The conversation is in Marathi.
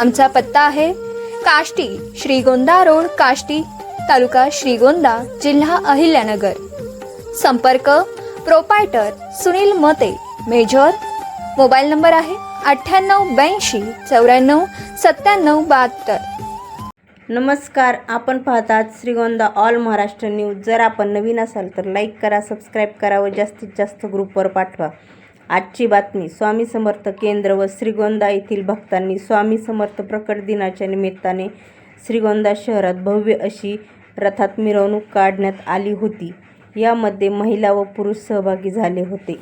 आमचा पत्ता आहे काष्टी श्रीगोंदा रोड काष्टी तालुका श्रीगोंदा जिल्हा अहिल्यानगर. संपर्क प्रोपायटर सुनील मते मेजर. मोबाईल नंबर आहे अठ्ठ्याण्णव ब्याऐंशी चौऱ्याण्णव सत्त्याण्णव बहात्तर. नमस्कार आपण पाहतात श्रीगोंदा ऑल महाराष्ट्र न्यूज. जर आपण नवीन असाल तर लाईक करा सबस्क्राईब करा व जास्तीत जास्त ग्रुपवर पाठवा. आजची बातमी स्वामी समर्थ केंद्र व श्रीगोंदा येथील भक्तांनी स्वामी समर्थ प्रकट दिनाच्या निमित्ताने श्रीगोंदा शहरात भव्य अशी रथात मिरवणूक काढण्यात आली होती. यामध्ये महिला व पुरुष सहभागी झाले होते.